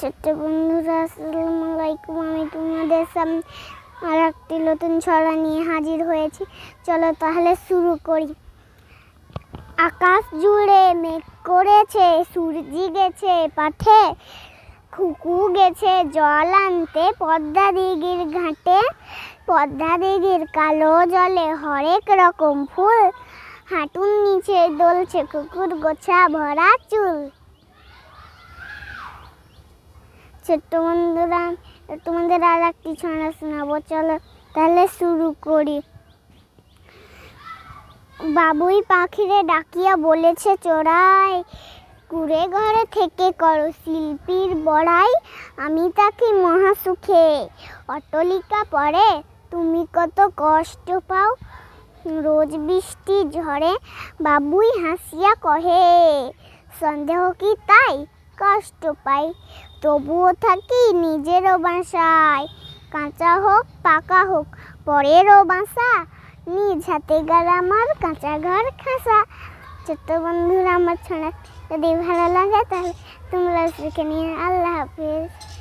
ছোট্ট বন্ধুরা, আসসালামু আলাইকুম। আমি তোমাদের সামনে আর একটি নতুন ছড়া নিয়ে হাজির হয়েছি। চলো তাহলে শুরু করি। আকাশ জুড়ে মেঘ করেছে, সূর্যি গেছে পাঠে খুকু গেছে জল আনতে, পদ্মা দিঘির ঘাটে, পদ্মা দিঘির কালো জলে হরেক রকম ফুল, হাঁটুর নিচে দোলছে কুকুর গোছা ভরা চুল। ছোট্ট বন্ধুরা তোমাদের আর একটি ছড়া শোনাবো, চলো তাহলে শুরু করি। বাবুই পাখিরে ডাকিয়া বলেছে, চোরাই, কুড়ে ঘরে থেকে করো শিল্পীর বড়াই, আমি তাকে মহাসুখে। অটলিকা পরে তুমি কত কষ্ট পাও, রোজ বৃষ্টি ঝড়ে বাবুই হাসিয়া কহে, সন্দেহ কি তাই? কষ্ট পাই। তবুও থাকি নিজেরও বাসায়। কাঁচা হোক, পাকা হোক, পরেরও বাসা। নিজ হাতে গেল আমার কাঁচা ঘর খাসা। ছোট্ট বন্ধুরা আমার ছড়া। যদি ভালো লাগে তাহলে তোমরা শিখে নিয়ে আল্লাহ হাফিজ।